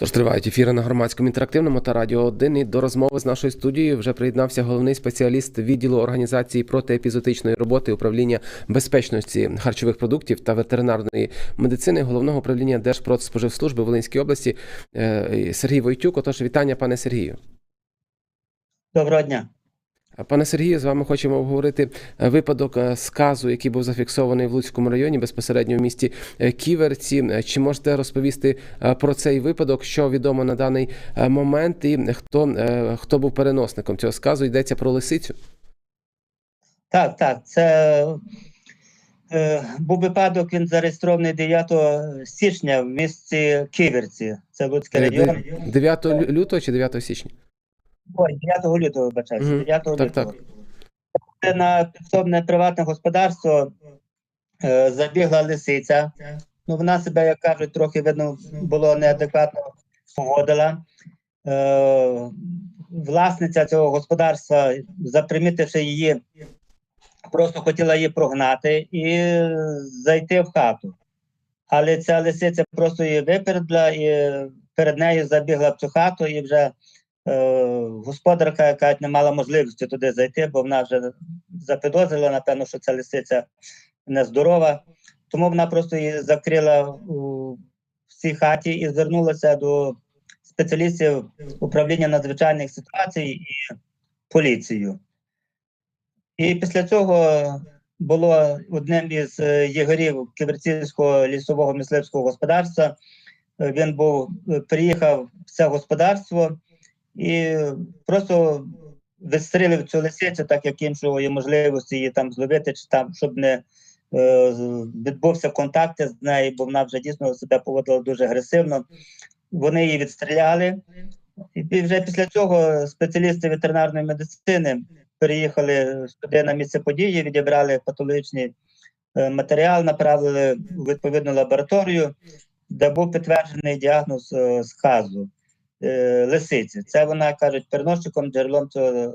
Тож тривають ефіри на громадському інтерактивному та радіо 1. І до розмови з нашою студією вже приєднався головний спеціаліст відділу організації протиепізотичної роботи управління безпечності харчових продуктів та ветеринарної медицини головного управління Держпродспоживслужби Волинській області е, Сергій Войтюк. Отож, вітання, пане Сергію. Доброго дня. Пане Сергію, з вами хочемо обговорити е, випадок е, сказу, який був зафіксований в Луцькому районі, безпосередньо в місті е, Ківерці. Чи можете розповісти про цей випадок, що відомо на даний момент, і хто, хто був переносником цього сказу? Йдеться про лисицю? Так, так, це е, був випадок, він зареєстрований 9 січня в місті Ківерці. Це Луцький район. 9 лютого чи 9 січня? Ой, 9 лютого, вибачаюся, Мгм, 9 так, лютого. Це на підсобне приватне господарство е, забігла лисиця. Ну, вона себе, як кажуть, трохи видно було неадекватно поводила. Е, власниця цього господарства, запримітивши її, просто хотіла її прогнати і зайти в хату. Але ця лисиця просто її випередила і перед нею забігла в цю хату, і вже господарка, яка не мала можливості туди зайти, бо вона вже запідозрила, напевно, що ця лисиця нездорова. Тому вона просто її закрила в цій хаті і звернулася до спеціалістів управління надзвичайних ситуацій і поліцію. І після цього було одним із е, єгорів Ківерцівського лісового мисливського господарства. Е, Він був е, приїхав в це господарство і просто відстрілив цю лисицю, так як іншої можливості її там зловити, чи там, щоб не е, відбувся контакт з нею, бо вона вже дійсно себе поводила дуже агресивно. Вони її відстріляли. І вже після цього спеціалісти ветеринарної медицини переїхали сюди на місце події, відібрали патологічний е, матеріал, направили у відповідну лабораторію, де був підтверджений діагноз е, сказу е, лисиці. Це вона кажуть, переносчиком джерелом цього е,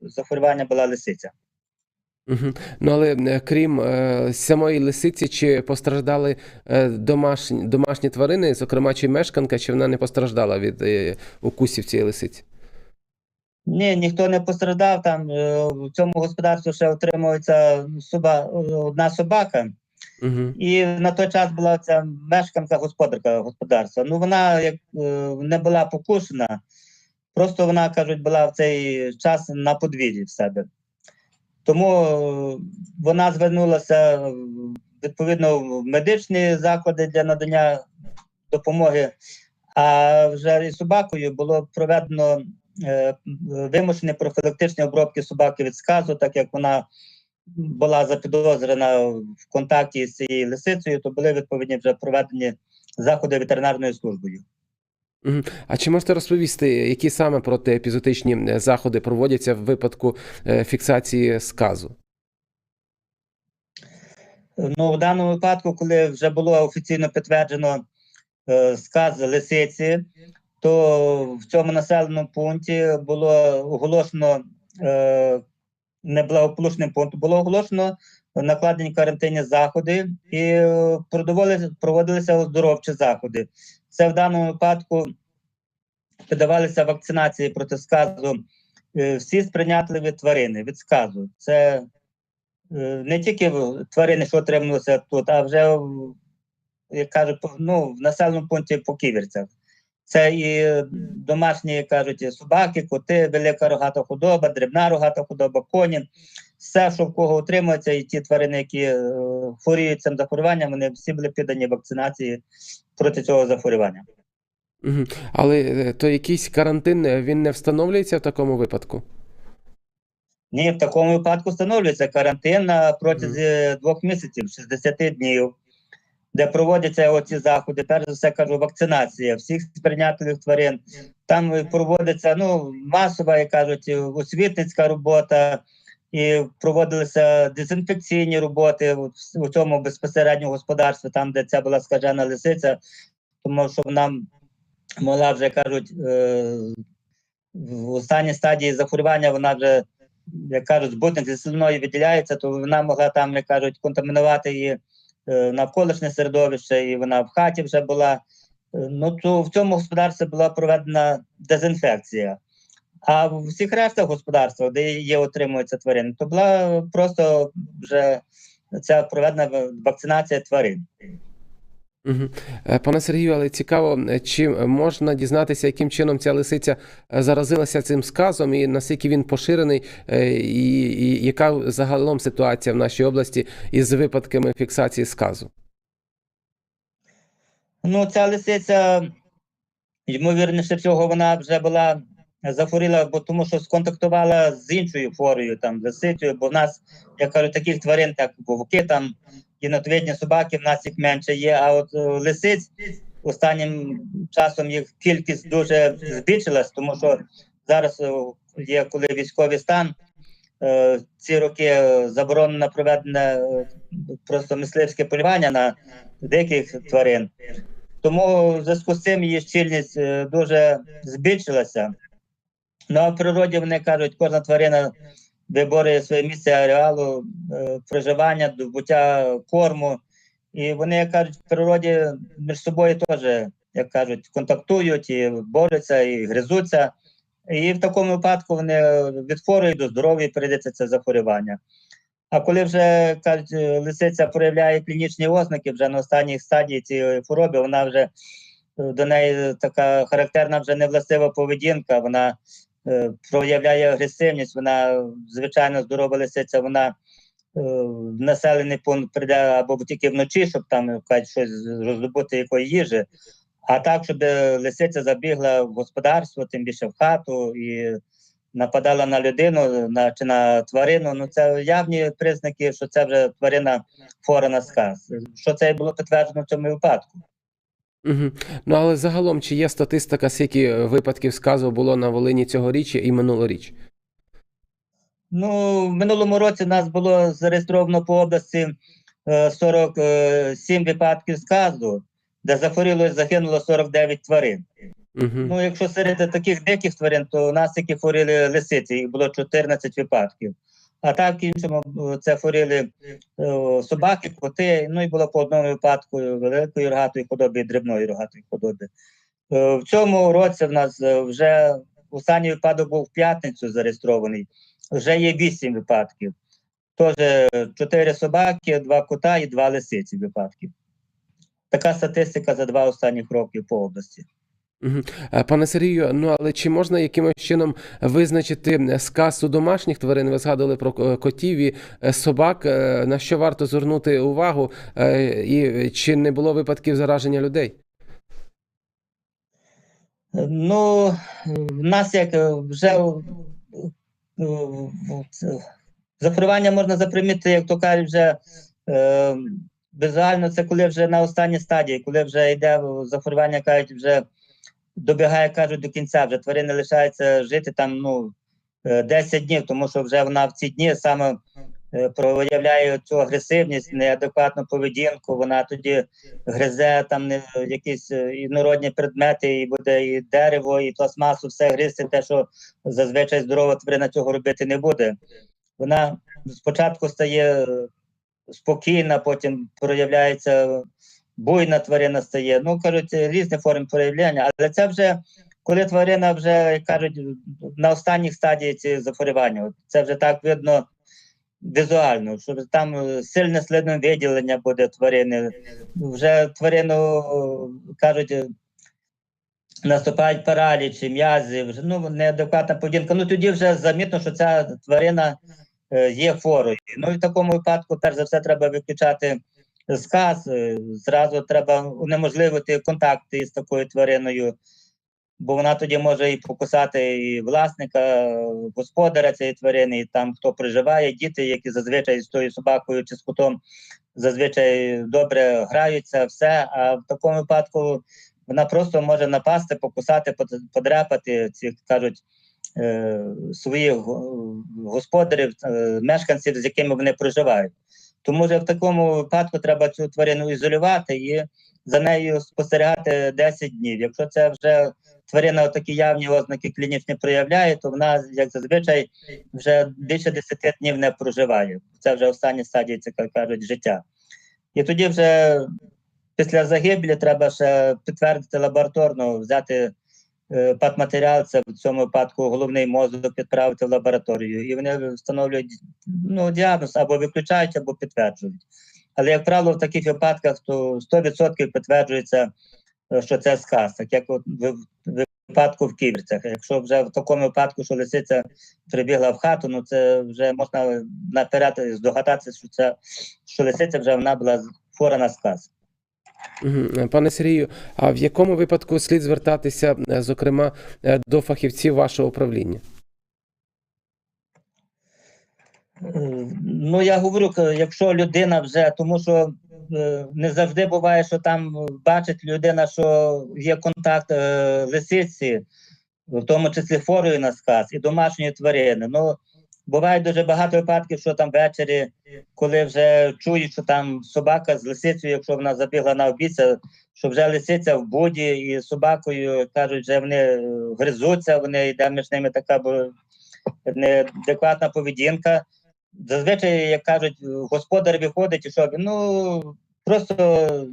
захворювання була лисиця. Угу. Ну але е, крім е, самої лисиці, чи постраждали е, домашні, домашні тварини, зокрема, чи мешканка, чи вона не постраждала від е, укусів цієї лисиці? Ні, ніхто не постраждав. Там в цьому господарстві ще отримується соба, одна собака. Угу. І на той час була ця мешканка господарка господарства. Ну вона як е, не була покушена, просто вона кажуть, була в цей час на подвір'ї в себе. Тому е, вона звернулася відповідно в медичні заклади для надання допомоги. А вже із собакою було проведено е, вимушені профілактичні обробки собаки від сказу, так як вона була запідозрена в контакті з цією лисицею, то були відповідні вже проведені заходи ветеринарною службою. А чи можете розповісти, які саме протиепізотичні е, заходи проводяться в випадку е, фіксації сказу? Ну, в даному випадку, коли вже було офіційно підтверджено е, сказ лисиці, то в цьому населеному пункті було оголошено е, неблагополучним пунктом, було оголошено накладені карантинні заходи і е, проводилися оздоровчі заходи. Це в даному випадку подавалися вакцинації проти сказу е, всі сприйнятливі тварини від сказу. Це е, не тільки тварини, що отрималися тут, а вже як кажуть, ну, в населеному пункті по ківерцях. Це і домашні, як кажуть, і собаки, коти, велика рогата худоба, дрібна рогата худоба, коні. Все, що в кого утримується, і ті тварини, які е, хворіють цим захворюванням, вони всі були піддані вакцинації проти цього захворювання. Угу. Але е, то якийсь карантин е, він не встановлюється в такому випадку? Ні, в такому випадку встановлюється карантин на протязі двох місяців, 60 днів, де проводяться оці заходи. Перш за все кажу, вакцинація всіх сприйнятливих тварин. Там проводиться ну, масова, як кажуть, освітницька робота, і проводилися дезінфекційні роботи у, цьому безпосередньо господарстві, там, де ця була скажена лисиця, тому що вона могла вже кажуть, е, в останній стадії захворювання вона вже як кажуть, збутник зі слиною виділяється, то вона могла там, як кажуть, контамінувати е, навколишнє середовище, і вона в хаті вже була Ну, то в цьому господарстві була проведена дезінфекція. А в всіх рештах господарства, де є отримуються тварини, то була просто вже ця проведена вакцинація тварин. Угу. Пане Сергію, але цікаво, е, чи можна дізнатися, яким чином ця лисиця е, заразилася цим сказом, і наскільки він поширений, е, і, і яка загалом ситуація в нашій області із випадками фіксації сказу? Ну, ця лисиця, ймовірніше всього, вона вже була захворіла, бо тому що сконтактувала з іншою хворою, там, лисицею, бо в нас, я кажу, таких тварин, як вовки, там, єнотовідні собаки, в нас їх менше є, а от е, лисиць останнім часом їх кількість дуже збільшилась, тому що зараз е, є коли військовий стан, е, ці роки заборонено проведене просто мисливське полювання на диких тварин. Тому в зв'язку з цим її щільність дуже збільшилася. Ну а в природі вони кажуть, кожна тварина виборює своє місце ареалу е, проживання, добуття корму. І вони, як кажуть, в природі між собою теж, як кажуть, контактують і борються, і гризуться. І в такому випадку вони від хворої до здоров'я перейдеться це захворювання. А коли вже кажуть, е, лисиця проявляє клінічні ознаки, вже на останній стадії цієї хвороби, вона вже е, до неї така характерна вже невластива поведінка, вона проявляє агресивність, вона звичайно здорова лисиця, вона е, в населений пункт прийде або тільки вночі, щоб там щось роздобути якої їжі. А так, щоб е, лисиця забігла в господарство, тим більше в хату і нападала на людину на, чи на тварину, ну це явні признаки, що це вже тварина хвора на сказ. Що це було підтверджено в цьому випадку. Угу. Ну але загалом, чи є статистика, скільки випадків сказу було на Волині цьогоріч і минулоріч? Ну, в минулому році в нас було зареєстровано по області е, 47 випадків сказу, де захворіло і загинуло 49 тварин. Угу. Ну, якщо серед таких диких тварин, то у нас тільки хворіли лисиці, їх було 14 випадків. А так, е, це хворіли е, собаки, коти, ну і було по одному випадку великої рогатої худоби і дрібної рогатої худоби. Е, В цьому році в нас е, вже останній випадок був в п'ятницю зареєстрований, вже є 8 випадків. Тож 4 собаки, 2 кота і 2 лисиці випадків. Така статистика за два останніх роки по області. Угу. Пане Сергію, ну але чи можна якимось чином визначити сказ у домашніх тварин? Ви згадували про е, котів і е, собак. Е, На що варто звернути увагу? Е, І чи не було випадків зараження людей? Ну, в нас як е, вже е, е, захворювання можна запримітити, як то кажуть, вже е, візуально, це коли вже на останній стадії, коли вже йде захворювання, кажуть, вже добігає, кажуть, до кінця, вже тварини лишаються жити там ну, е, 10 днів, тому що вже вона в ці дні саме е, проявляє цю агресивність, неадекватну поведінку, вона тоді гризе там якісь е, інородні предмети, і буде і дерево, і пластмасу, все гризти, те, що зазвичай здорова тварина цього робити не буде. Вона спочатку стає е, спокійна, потім проявляється буйна тварина стає. Ну, кажуть, різні форми проявляння, але це вже коли тварина вже, кажуть, на останніх стадіях ці захворювання. Це вже так видно візуально, що там е, сильне слідне виділення буде тварини. Вже тварину кажуть. е, Наступають паралічі, м'язи, вже ну неадекватна поведінка. Ну тоді вже замітно, що ця тварина е, є хворою. Ну і в такому випадку, перш за все, треба виключати сказ. е, Зразу треба унеможливити контакти з такою твариною, бо вона тоді може і покусати і власника, е, господаря цієї тварини, і там хто проживає, діти, які зазвичай з тою собакою чи з котом зазвичай добре граються, все. А в такому випадку вона просто може напасти, покусати, под- подряпати цих кажуть. е, Своїх господарів, мешканців, з якими вони проживають. Тому вже в такому випадку треба цю тварину ізолювати і за нею спостерігати 10 днів. Якщо це вже тварина такі явні ознаки клінічні проявляє, то вона, як зазвичай, вже більше 10 днів не проживає. Це вже останні стадії, це кажуть, життя. І тоді вже після загибелі треба ще підтвердити лабораторно, взяти патматеріал, це в цьому випадку головний мозок відправити в лабораторію. І вони встановлюють ну, діагноз або виключають, або підтверджують. Але, як правило, в таких випадках то 100% підтверджується, е, що це сказ, так як от в, випадку в ківерцях. Якщо вже в такому випадку, що лисиця прибігла в хату, ну це вже можна наперед здогадатися, що це що лисиця вже вона була хвора на сказ. Пане Сергію, а в якому випадку слід звертатися, е, зокрема, е, до фахівців вашого управління? Ну, я говорю, якщо людина вже, тому що е, не завжди буває, що там бачить людина, що є контакт лисиці, в тому числі хворої на сказ і домашньої тварини. Ну, буває дуже багато випадків, що там ввечері, коли вже чують, що там собака з лисицею, якщо вона забігла на обіця, що вже лисиця в буді і собакою кажуть, вже вони е, гризуться, вони йде між ними така неадекватна поведінка. Зазвичай, як кажуть, господар виходить і що ну просто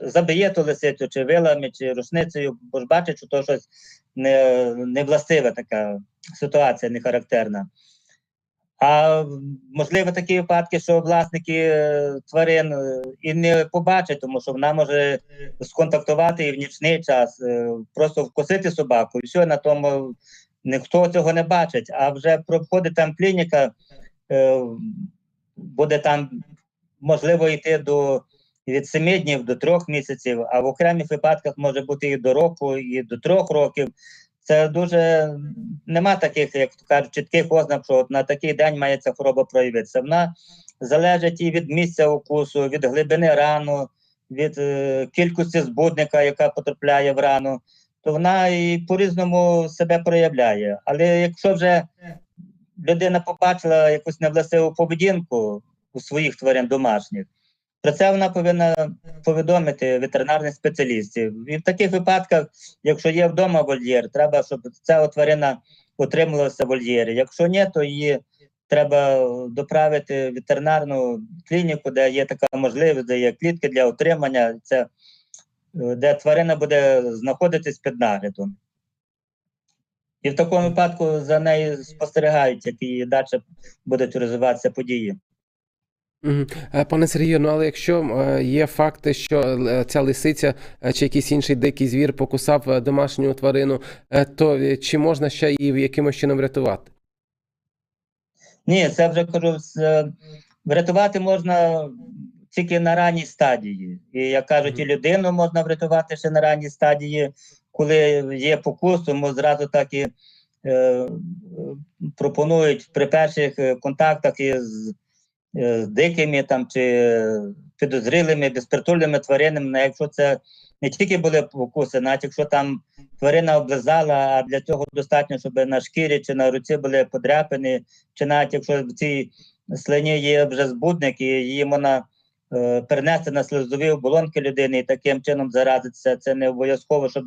забиє ту лисицю, чи вилами, чи рушницею, бо ж бачить, що то щось не, невластиве така ситуація, не характерна. А можливо такі випадки, що власники е, тварин е, і не побачать, тому що вона може сконтактувати і в нічний час, е, просто вкусити собаку, і все на тому ніхто цього не бачить. А вже проходить там клініка, буде там можливо йти до від 7 днів до 3 місяців, а в окремих випадках може бути і до року, і до 3 років. Це дуже нема таких, як то кажуть, чітких ознак, що от на такий день має ця хвороба проявитися. Вона залежить і від місця укусу, від глибини рану, від е, кількості збудника, яка потрапляє в рану, то вона і по-різному себе проявляє. Але якщо вже людина побачила якусь невластиву поведінку у своїх тварин домашніх, про це вона повинна повідомити ветеринарних спеціалістів. І в таких випадках, якщо є вдома вольєр, треба, щоб ця тварина утримувалася в вольєрі. Якщо ні, то її треба доправити в ветеринарну клініку, де є така можливість, де є клітки для утримання, це де тварина буде знаходитись під наглядом. І в такому випадку за нею спостерігають, які далі будуть розвиватися події. Мгм. Е, Пане Сергію, ну але якщо е, є факти, що е, ця лисиця е, чи якийсь інший дикий звір покусав е, домашню тварину, е, то е, чи можна ще її в якимось чином врятувати? Ні, це вже кажу, з- врятувати можна тільки на ранній стадії. І як кажуть, і людину можна врятувати ще на ранній стадії, коли є покус, тому зразу так і е, пропонують при перших е, контактах із з дикими там чи підозрілими безпритульними тваринами, ну, якщо це не тільки були покуси, навіть якщо там тварина облизала, а для цього достатньо, щоб на шкірі чи на руці були подряпини, чи навіть якщо в цій слині є вже збудник, і її можна е, перенести на слизові оболонки людини і таким чином заразитися. Це не обов'язково, щоб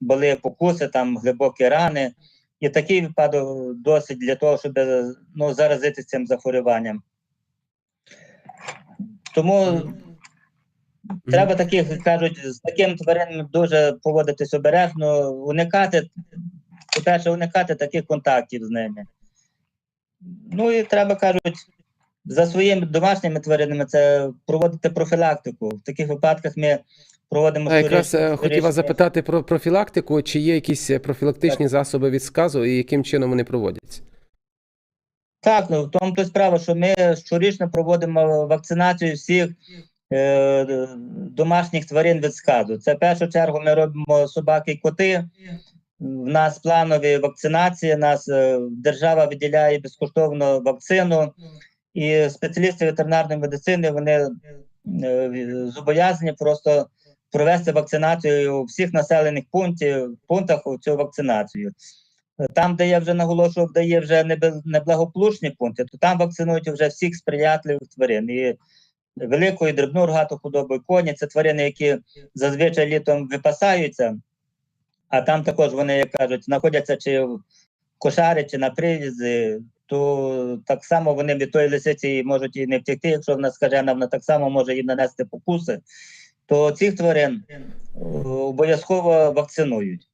були покуси, там глибокі рани. І такий випадок досить для того, щоб ну, заразитися цим захворюванням. Тому треба таких, кажуть, з таким тваринами дуже поводитись обережно, уникати, по-перше, уникати таких контактів з ними. Ну і треба, кажуть, за своїми домашніми тваринами це проводити профілактику. В таких випадках ми проводимо А якраз е, хотів вас запитати про профілактику, чи є якісь е, профілактичні засоби від сказу і яким чином вони проводяться? Так, ну в тому то справа, що ми щорічно проводимо вакцинацію всіх е, домашніх тварин від сказу. Це в першу чергу ми робимо собаки і коти. В нас планові вакцинації, нас е, держава виділяє безкоштовно вакцину, і спеціалісти ветеринарної медицини вони е, зобов'язані просто провести вакцинацію у всіх населених пунктів, пунктах цю вакцинацію. Там, де я вже наголошував, де є вже неблагополучні пункти, то там вакцинують вже всіх сприятливих тварин. І велику і дрібну рогату худобу, і коні це тварини, які зазвичай літом випасаються, а там також вони, як кажуть, знаходяться чи в кошарі, чи на привізі, то так само вони від тої лисиці можуть і не втекти, якщо вона скажена, вона так само може їм нанести покуси. то цих тварин е, обов'язково вакцинують.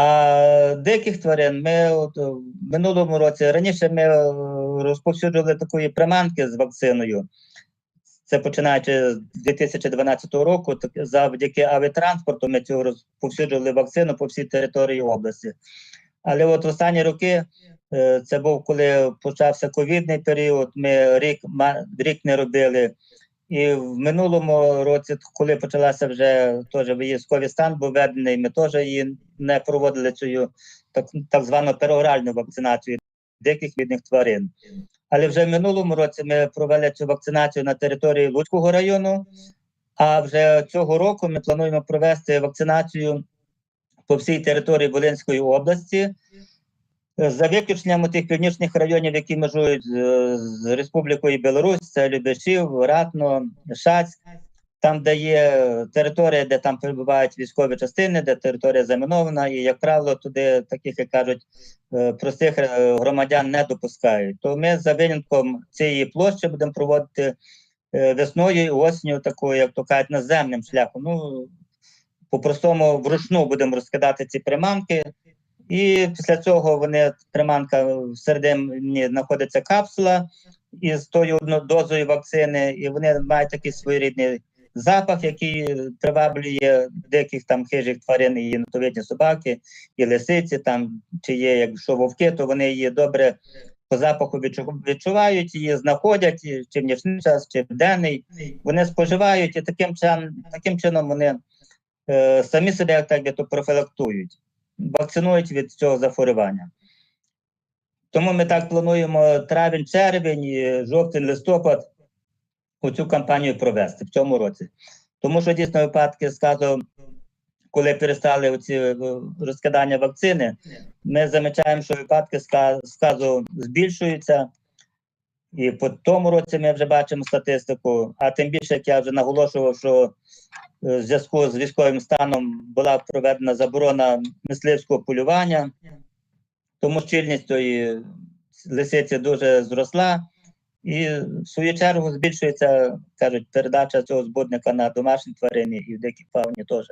А деяких тварин ми от, е, в минулому році раніше ми е, розповсюджували такої приманки з вакциною. Це починаючи з 2012 року, так завдяки авіатранспорту ми цього розповсюджували вакцину по всій території області. Але от в останні роки, е, це був коли почався ковідний період, ми рік, рік не робили. І в минулому році, коли почалася вже теж військовий стан був введений, ми теж її не проводили цю так, так звану пероральну вакцинацію диких відних тварин. Але вже в минулому році ми провели цю вакцинацію на території Луцького району. А вже цього року ми плануємо провести вакцинацію по всій території Волинської області. За виключенням тих північних районів, які межують з, з Республікою Білорусь, це Любешів, Ратно, Шацьк, там, де є територія, де там перебувають військові частини, де територія замінована, і, як правило, туди таких, як кажуть, е, простих е, громадян не допускають. То ми за винятком цієї площі будемо проводити е, весною і осінню, такою, як то кажуть, наземним шляхом. Ну, по-простому вручну будемо розкидати ці приманки. І після цього вони приманка всередині знаходиться капсула із тою одно- дозою вакцини, і вони мають такий своєрідний запах, який приваблює деяких там хижих тварин, і єнотовидні собаки, і лисиці, там чи є, якщо вовки, то вони її добре по запаху відчувають, її знаходять чи в нічний час, чи в денний. Вони споживають, і таким чином, таким чином вони е, самі себе як так би то профілактують вакцинують від цього захворювання. Тому ми так плануємо травень, червень, жовтень, листопад цю кампанію провести в цьому році. Тому що дійсно випадки сказу, коли перестали оці е, розкидання вакцини, ми замічаємо, що випадки сказу збільшуються. І по тому році ми вже бачимо статистику, а тим більше, як я вже наголошував, що е, в зв'язку з військовим станом була проведена заборона мисливського полювання, тому щільність тої лисиці дуже зросла, і в свою чергу збільшується, кажуть, передача цього збудника на домашні тварини і в дикій фауні теж.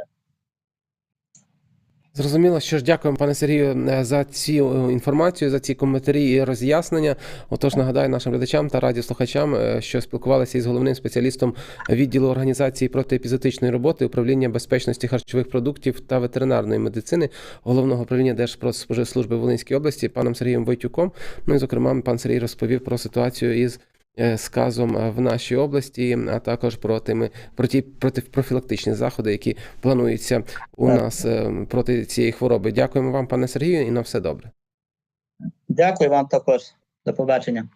Зрозуміло, що ж дякуємо, пане Сергію, е, за цю е, інформацію, за ці коментарі і роз'яснення. Отож, нагадаю нашим глядачам та радіослухачам, е, що спілкувалися із головним спеціалістом відділу організації протиепізотичної роботи, управління безпечності харчових продуктів та ветеринарної медицини головного управління Держпродспоживслужби Волинської області, паном Сергієм Войтюком. Ну і зокрема, пан Сергій розповів про ситуацію із. Е, Сказом е, в нашій області, а також про тими про ті протипрофілактичні заходи, які плануються у Так. нас е, проти цієї хвороби. Дякуємо вам, пане Сергію, і на все добре. Дякую вам також. До побачення.